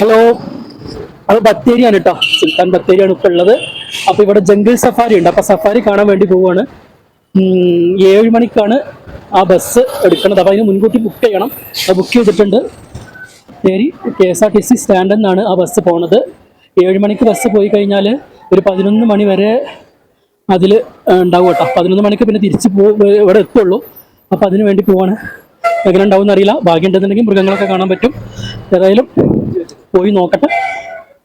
Hello. അത് ബത്തേരിയാണ് കേട്ടോ സുൽത്താൻ ബത്തേരിയാണ് ഇപ്പോൾ ഉള്ളത്. അപ്പോൾ ഇവിടെ ജംഗിൾ സഫാരി ഉണ്ട്. അപ്പോൾ സഫാരി കാണാൻ വേണ്ടി പോവുകയാണ് ഏഴ് മണിക്കാണ് ആ ബസ് എടുക്കുന്നത്. അപ്പോൾ അതിന് മുൻകൂട്ടി ബുക്ക് ചെയ്യണം. അത് ബുക്ക് ചെയ്തിട്ടുണ്ട്. Bathery K S R T C സ്റ്റാൻഡിൽ നിന്നാണ് ആ ബസ് പോണത്. ഏഴ് മണിക്ക് ബസ് പോയി കഴിഞ്ഞാൽ ഒരു പതിനൊന്ന് മണി വരെ അതിൽ ഉണ്ടാവും കേട്ടോ. പതിനൊന്ന് മണിക്ക് പിന്നെ തിരിച്ച് പോ ഇവിടെ എത്തുള്ളൂ. അപ്പോൾ അതിനു വേണ്ടി പോവാണ്. എങ്ങനെ ഉണ്ടാവും എന്നറിയില്ല ഭാഗ്യം ഉണ്ടെന്നുണ്ടെങ്കിൽ മൃഗങ്ങളൊക്കെ കാണാൻ പറ്റും. ഏതായാലും പോയി നോക്കട്ടെ.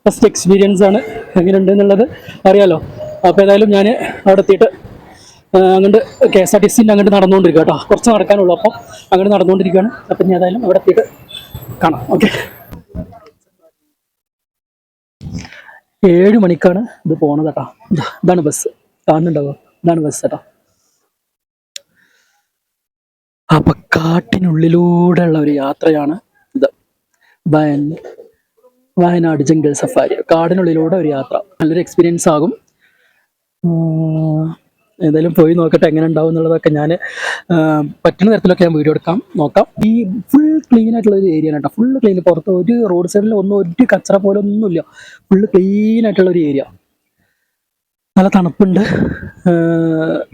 ഫസ്റ്റ് എക്സ്പീരിയൻസ് ആണ് എങ്ങനെ ഉണ്ട് എന്നുള്ളത് അറിയാലോ. അപ്പോൾ ഏതായാലും ഞാൻ അവിടെ എത്തിയിട്ട് അങ്ങോട്ട് കെ എസ് ആർ ടി സിന്റെ അങ്ങോട്ട് നടന്നുകൊണ്ടിരിക്കുക കേട്ടോ. കുറച്ച് നടക്കാനുള്ളൂ അപ്പം അങ്ങോട്ട് നടന്നുകൊണ്ടിരിക്കുകയാണ്. അപ്പം ഞാൻ ഏതായാലും അവിടെ എത്തിയിട്ട് കാണാം. ഓക്കെ ഏഴ് മണിക്കാണ് ഇത് പോണത് കേട്ടോ. ഇതാണ് ബസ് കാണുന്നുണ്ടാവുക ഇതാണ് ബസ് കേട്ടോ. അപ്പൊ കാട്ടിനുള്ളിലൂടെ ഉള്ള ഒരു യാത്രയാണ് ഇത്. വയൻ വയനാട് ജംഗിൾ സഫാരി. കാടിനുള്ളിലൂടെ ഒരു യാത്ര. നല്ലൊരു എക്സ്പീരിയൻസ് ആകും. എന്തായാലും പോയി നോക്കട്ടെ എങ്ങനെ ഉണ്ടാവും എന്നുള്ളതൊക്കെ ഞാൻ പറ്റുന്ന തരത്തിലൊക്കെ ഞാൻ വീഡിയോ എടുക്കാം. നോക്കാം. ഈ ഫുൾ ക്ലീൻ ആയിട്ടുള്ള ഒരു ഏരിയ ആണ് കേട്ടോ. ഫുൾ ക്ലീൻ പുറത്ത് ഒരു റോഡ് സൈഡിൽ ഒന്നും ഒരു കച്ചറ പോലെ ഒന്നുമില്ല. ഫുള്ള് ക്ലീൻ ആയിട്ടുള്ള ഒരു ഏരിയ നല്ല തണുപ്പുണ്ട്.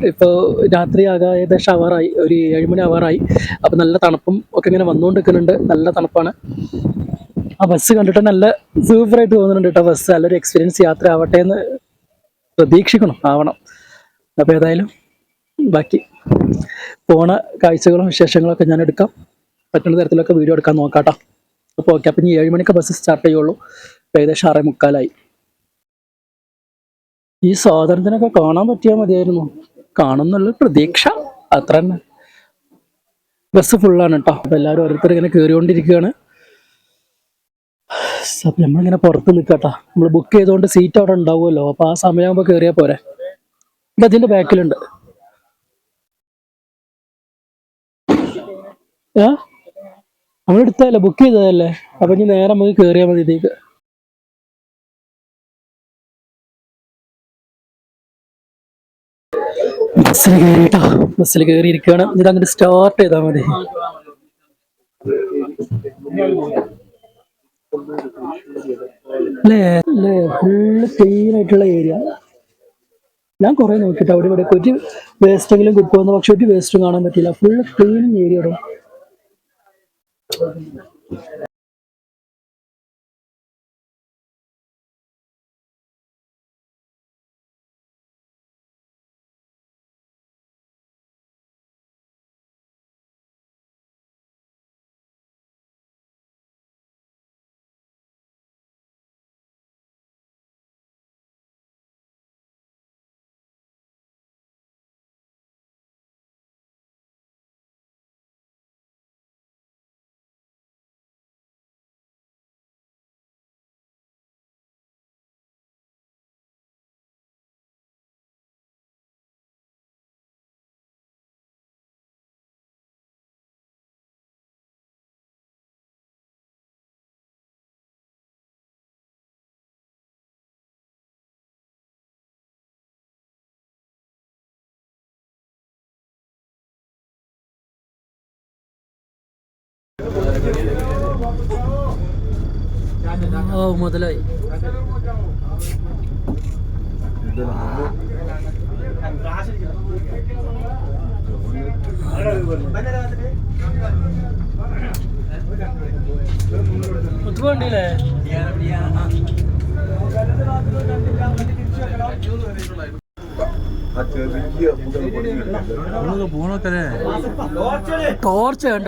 ഇപ്പോൾ രാത്രി ആകെ ഏകദേശം അവറായി ഒരു ഏഴുമണി അവറായി അപ്പോൾ നല്ല തണുപ്പും ഒക്കെ ഇങ്ങനെ വന്നുകൊണ്ടിരിക്കുന്നുണ്ട്. നല്ല തണുപ്പാണ്. ആ ബസ് കണ്ടിട്ട് നല്ല സൂപ്പറായിട്ട് തോന്നുന്നുണ്ട് കേട്ടോ ബസ് നല്ലൊരു എക്സ്പീരിയൻസ് യാത്ര ആവട്ടെ എന്ന് പ്രതീക്ഷിക്കണം ആവണം. അപ്പോൾ ഏതായാലും ബാക്കി പോണ കാഴ്ചകളും വിശേഷങ്ങളും ഒക്കെ ഞാൻ എടുക്കാം. പറ്റുന്ന തരത്തിലൊക്കെ വീഡിയോ എടുക്കാൻ നോക്കാട്ടോ. അപ്പോൾ ഓക്കെ അപ്പം ഇനി ഏഴ് മണിക്ക് ബസ് സ്റ്റാർട്ട് ചെയ്യുള്ളൂ. ഏകദേശം ആറേ മുക്കാലായി. ഈ സ്വാതന്ത്ര്യത്തിനൊക്കെ കാണാൻ പറ്റിയാൽ മതിയായിരുന്നു. കാണുന്നുള്ള പ്രതീക്ഷ. അത്ര തന്നെ ബസ് ഫുള്ളാണ് കേട്ടോ. അപ്പം എല്ലാവരും ഓരോരുത്തർ ഇങ്ങനെ കയറിക്കൊണ്ടിരിക്കുകയാണ് നമ്മളിങ്ങനെ പുറത്ത് നിൽക്കട്ടാ നമ്മൾ ബുക്ക് ചെയ്തുകൊണ്ട് സീറ്റ് അവിടെ ഉണ്ടാവുമല്ലോ. അപ്പോൾ ആ സമയമാകുമ്പോൾ കയറിയാൽ പോരെ. ഇത് ബാക്കിലുണ്ട്. ഏ? നമ്മൾ എടുത്തതല്ലേ? ബുക്ക് ചെയ്തതല്ലേ? അപ്പം ഇനി നേരെ നമുക്ക് കയറിയാൽ മതി ഇതിലേക്ക്. ബസ്സിൽ കയറിട്ടോ ബസ്സിൽ കയറി ഇരിക്കുകയാണ് ഇത് അങ്ങോട്ട് സ്റ്റാർട്ട് ചെയ്താൽ മതി. ഫുള്ള് ക്ലീൻ ആയിട്ടുള്ള ഏരിയ ഞാൻ കുറെ നോക്കിട്ട് അവിടെ ഇവിടെ ഒരു വേസ്റ്റ് എങ്കിലും കിട്ടുമെന്ന് പക്ഷെ ഒരു വേസ്റ്റും കാണാൻ പറ്റില്ല ഫുള്ള് ക്ലീൻ ഏരിയ ഓ മുതലായി. ടോർച്ച് കണ്ട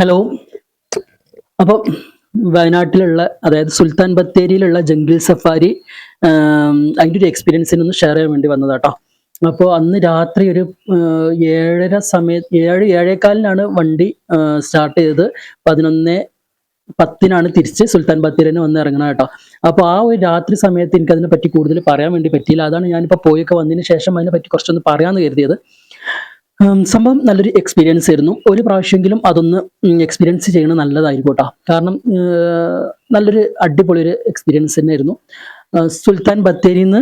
ഹലോ. അപ്പോൾ വയനാട്ടിലുള്ള അതായത് സുൽത്താൻ ബത്തേരിയിലുള്ള ജംഗിൾ സഫാരി അതിന്റെ ഒരു എക്സ്പീരിയൻസിനൊന്ന് ഷെയർ ചെയ്യാൻ വേണ്ടി വന്നതാട്ടോ. അപ്പോൾ അന്ന് രാത്രി ഒരു ഏഴര സമയത്ത് ഏഴ് ഏഴേക്കാലിനാണ് വണ്ടി സ്റ്റാർട്ട് ചെയ്തത്. പതിനൊന്ന് പത്തിനാണ് തിരിച്ച് സുൽത്താൻ ബത്തേരിന് വന്ന് ഇറങ്ങണം കേട്ടോ. അപ്പോൾ ആ ഒരു രാത്രി സമയത്ത് എനിക്ക് അതിനെ പറ്റി കൂടുതൽ പറയാൻ വേണ്ടി പറ്റിയില്ല. അതാണ് ഞാനിപ്പോൾ പോയൊക്കെ വന്നതിന് ശേഷം അതിനെ പറ്റി കുറച്ചൊന്ന് പറയാമെന്ന് കരുതിയത്. സംഭവം നല്ലൊരു എക്സ്പീരിയൻസ് ആയിരുന്നു. ഒരു പ്രാവശ്യമെങ്കിലും അതൊന്ന് എക്സ്പീരിയൻസ് ചെയ്യണത് നല്ലതായിരിക്കും കേട്ടോ കാരണം നല്ലൊരു അടിപൊളി എക്സ്പീരിയൻസ് തന്നെയായിരുന്നു ആയിരുന്നു. സുൽത്താൻ ബത്തേരിയിൽ നിന്ന്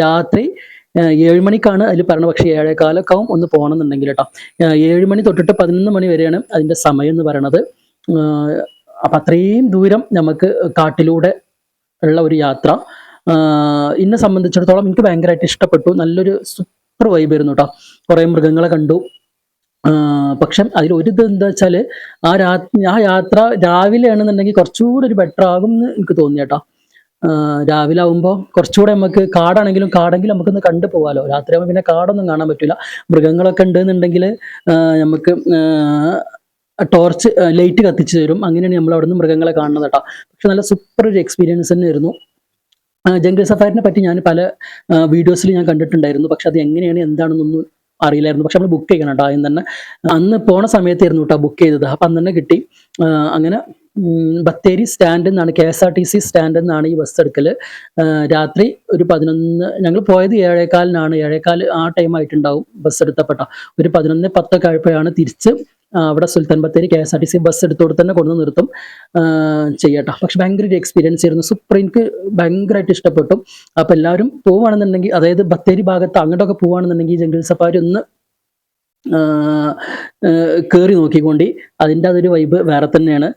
രാത്രി ഏഴ് മണിക്കാണ് അതിൽ പറഞ്ഞത്. പക്ഷേ ഏഴേകാലൊക്കെ ആവും ഒന്ന് പോകണമെന്നുണ്ടെങ്കിൽ കേട്ടോ ഏഴ് മണി തൊട്ടിട്ട് പതിനൊന്ന് മണി വരെയാണ് അതിന്റെ സമയം എന്ന് പറയണത്. അപ്പം അത്രയും ദൂരം നമുക്ക് കാട്ടിലൂടെ ഉള്ള ഒരു യാത്ര. എന്നെ സംബന്ധിച്ചിടത്തോളം എനിക്ക് ഭയങ്കരമായിട്ട് ഇഷ്ടപ്പെട്ടു. നല്ലൊരു സൂപ്പർ വൈബ് ആയിരുന്നു കേട്ടോ കുറേ മൃഗങ്ങളെ കണ്ടു. പക്ഷെ അതിൽ ഒരു ഇത് എന്താ വെച്ചാൽ ആ രാ ആ യാത്ര രാവിലെ ആണെന്നുണ്ടെങ്കിൽ കുറച്ചുകൂടി ഒരു ബെറ്റർ ആകും എന്ന് എനിക്ക് തോന്നി കേട്ടോ രാവിലെ ആകുമ്പോൾ കുറച്ചുകൂടെ നമുക്ക് കാടാണെങ്കിലും കാടെങ്കിലും നമുക്കൊന്ന് കണ്ടു പോകാമല്ലോ രാത്രി ആകുമ്പോൾ പിന്നെ കാടൊന്നും കാണാൻ പറ്റില്ല മൃഗങ്ങളൊക്കെ ഉണ്ടെന്നുണ്ടെങ്കിൽ നമുക്ക് ടോർച്ച് ലൈറ്റ് കത്തിച്ചു തരും. അങ്ങനെയാണ് നമ്മൾ അവിടുന്ന് മൃഗങ്ങളെ കാണുന്നത് കേട്ടോ പക്ഷെ നല്ല സൂപ്പർ ഒരു എക്സ്പീരിയൻസ് തന്നെയായിരുന്നു. ജംഗിൾ സഫാരിനെ പറ്റി ഞാൻ പല വീഡിയോസിൽ ഞാൻ കണ്ടിട്ടുണ്ടായിരുന്നു. പക്ഷെ അത് എങ്ങനെയാണ് എന്താണെന്നൊന്നും അറിയില്ലായിരുന്നു. പക്ഷെ നമ്മൾ ബുക്ക് ചെയ്യണം കേട്ടോ ആദ്യം തന്നെ. അന്ന് പോണ സമയത്തായിരുന്നു കേട്ടോ ബുക്ക് ചെയ്തത്. അപ്പം അന്ന് തന്നെ കിട്ടി. അങ്ങനെ ബത്തേരി സ്റ്റാൻഡിൽ നിന്നാണ് K S R T C സ്റ്റാൻഡിൽ നിന്നാണ് ഈ ബസ് എടുക്കൽ രാത്രി ഒരു പതിനൊന്ന് ഞങ്ങൾ പോയത് ഏഴേക്കാലിനാണ് ഏഴേക്കാൽ ആ ടൈം ആയിട്ടുണ്ടാവും ബസ് എടുത്തപ്പെട്ട. ഒരു പതിനൊന്ന് പത്തൊക്കെ ആയപ്പോഴാണ് തിരിച്ച് അവിടെ Sultan Bathery K S R T C bus എടുത്തോട് തന്നെ കൊണ്ടു നിർത്തും. ചെയ്യട്ടോ. പക്ഷെ ഭയങ്കര ഒരു എക്സ്പീരിയൻസ് ആയിരുന്നു. സൂപ്പർ എനിക്ക് ഭയങ്കരമായിട്ട് ഇഷ്ടപ്പെട്ടു. അപ്പം എല്ലാവരും പോവുകയാണെന്നുണ്ടെങ്കിൽ അതായത് ബത്തേരി ഭാഗത്ത് അങ്ങോട്ടൊക്കെ പോവുകയാണെന്നുണ്ടെങ്കിൽ ജംഗിൾ സഫാരി ഒന്ന് കയറി നോക്കിക്കൊണ്ട്. അതിന്റെ അതൊരു വൈബ് വേറെ തന്നെയാണ്.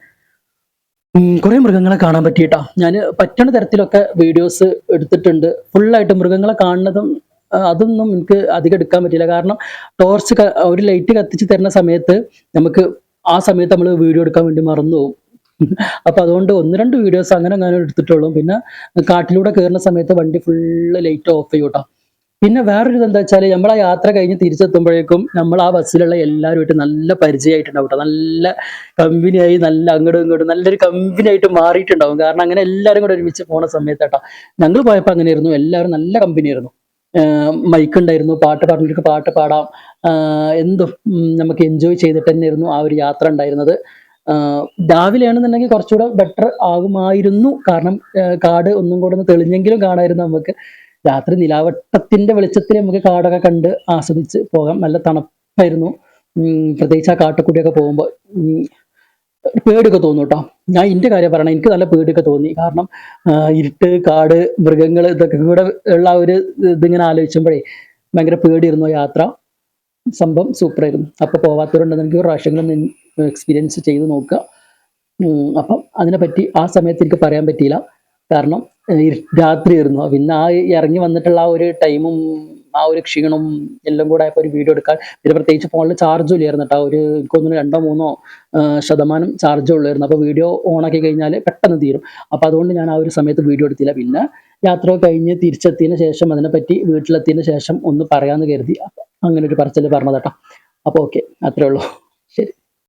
കുറെ മൃഗങ്ങളെ കാണാൻ പറ്റിയിട്ടാ. ഞാൻ പറ്റണ തരത്തിലൊക്കെ വീഡിയോസ് എടുത്തിട്ടുണ്ട്. ഫുള്ളായിട്ട് മൃഗങ്ങളെ കാണുന്നതും അതൊന്നും എനിക്ക് അധികം എടുക്കാൻ പറ്റില്ല കാരണം ടോർച്ച് ഒരു ലൈറ്റ് കത്തിച്ച് തരുന്ന സമയത്ത് നമുക്ക് ആ സമയത്ത് നമ്മൾ വീഡിയോ എടുക്കാൻ വേണ്ടി മറന്നു പോകും. അപ്പൊ അതുകൊണ്ട് ഒന്ന് രണ്ട് വീഡിയോസ് അങ്ങനെ അങ്ങനെ എടുത്തിട്ടുള്ളൂ. പിന്നെ കാട്ടിലൂടെ കയറുന്ന സമയത്ത് വണ്ടി ഫുള്ള് ലൈറ്റ് ഓഫ് ചെയ്യും കേട്ടോ പിന്നെ വേറൊരു എന്താ വെച്ചാൽ നമ്മൾ ആ യാത്ര കഴിഞ്ഞ് തിരിച്ചെത്തുമ്പോഴേക്കും നമ്മൾ ആ ബസ്സിലുള്ള എല്ലാവരുമായിട്ട് നല്ല പരിചയമായിട്ടുണ്ടാവും കേട്ടോ നല്ല കമ്പനിയായി നല്ല അങ്ങോട്ടും ഇങ്ങോട്ടും നല്ലൊരു കമ്പനിയായിട്ട് മാറിയിട്ടുണ്ടാവും. കാരണം അങ്ങനെ എല്ലാവരും കൂടെ ഒരുമിച്ച് പോണ സമയത്ത് കേട്ടോ ഞങ്ങൾ പോയപ്പോൾ അങ്ങനെ ആയിരുന്നു എല്ലാവരും നല്ല കമ്പനിയായിരുന്നു മൈക്ക് ഉണ്ടായിരുന്നു. പാട്ട് പാടുന്നവർക്ക് പാട്ട് പാടാം. എന്തും നമുക്ക് എൻജോയ് ചെയ്തിട്ട് തന്നെയായിരുന്നു ആ ഒരു യാത്ര ഉണ്ടായിരുന്നത്. രാവിലെയാണെന്നുണ്ടെങ്കിൽ കുറച്ചുകൂടെ ബെറ്റർ ആകുമായിരുന്നു. കാരണം കാട് ഒന്നും കൂടെ ഒന്ന് തെളിഞ്ഞെങ്കിലും കാണായിരുന്നു നമുക്ക്. രാത്രി നിലാവട്ടത്തിന്റെ വെളിച്ചത്തിൽ നമുക്ക് കാടൊക്കെ കണ്ട് ആസ്വദിച്ച് പോകാം. നല്ല തണുപ്പായിരുന്നു. പ്രത്യേകിച്ച് ആ കാട്ടുകൂടിയൊക്കെ പോകുമ്പോൾ പേടിയൊക്കെ തോന്നും കേട്ടോ. ഞാൻ എന്റെ കാര്യം പറയണം എനിക്ക് നല്ല പേടിയൊക്കെ തോന്നി. കാരണം ഇരുട്ട് കാട് മൃഗങ്ങൾ ഇതൊക്കെ കൂടെ ഉള്ള ഒരു ഇതിങ്ങനെ ആലോചിക്കുമ്പോഴേ ഭയങ്കര പേടിയായിരുന്നു യാത്ര. സംഭവം സൂപ്പറായിരുന്നു. അപ്പോൾ പോവാത്തവരുണ്ട് എനിക്ക് ഒരു പ്രാവശ്യങ്ങളൊന്ന് എക്സ്പീരിയൻസ് ചെയ്ത് നോക്കുക അപ്പം അതിനെപ്പറ്റി ആ സമയത്ത് എനിക്ക് പറയാൻ പറ്റിയില്ല. കാരണം രാത്രിയായിരുന്നു. പിന്നെ ആ ഇറങ്ങി വന്നിട്ടുള്ള ആ ഒരു ടൈമും ആ ഒരു ക്ഷീണവും എല്ലാം കൂടെ ആയപ്പോൾ ഒരു വീഡിയോ എടുക്കാൻ പിന്നെ പ്രത്യേകിച്ച് ഫോണിൽ ചാർജ് ഇല്ലായിരുന്നു കേട്ടോ. ഒരു എനിക്ക് തോന്നുന്നു രണ്ടോ മൂന്നോ ശതമാനം ചാർജേ ഉള്ളായിരുന്നു. അപ്പോൾ വീഡിയോ ഓണാക്കി കഴിഞ്ഞാൽ പെട്ടെന്ന് തീരും. അപ്പോൾ അതുകൊണ്ട് ഞാൻ ആ ഒരു സമയത്ത് വീഡിയോ എടുത്തില്ല. പിന്നെ യാത്ര കഴിഞ്ഞ് തിരിച്ചെത്തിയതിന് ശേഷം അതിനെപ്പറ്റി വീട്ടിലെത്തിയതിന് ശേഷം ഒന്ന് പറയാമെന്ന് കരുതി അങ്ങനെ ഒരു പറച്ചിൽ പറഞ്ഞതാട്ടോ. അപ്പോൾ ഓക്കെ അത്രേ ഉള്ളൂ. ശരി.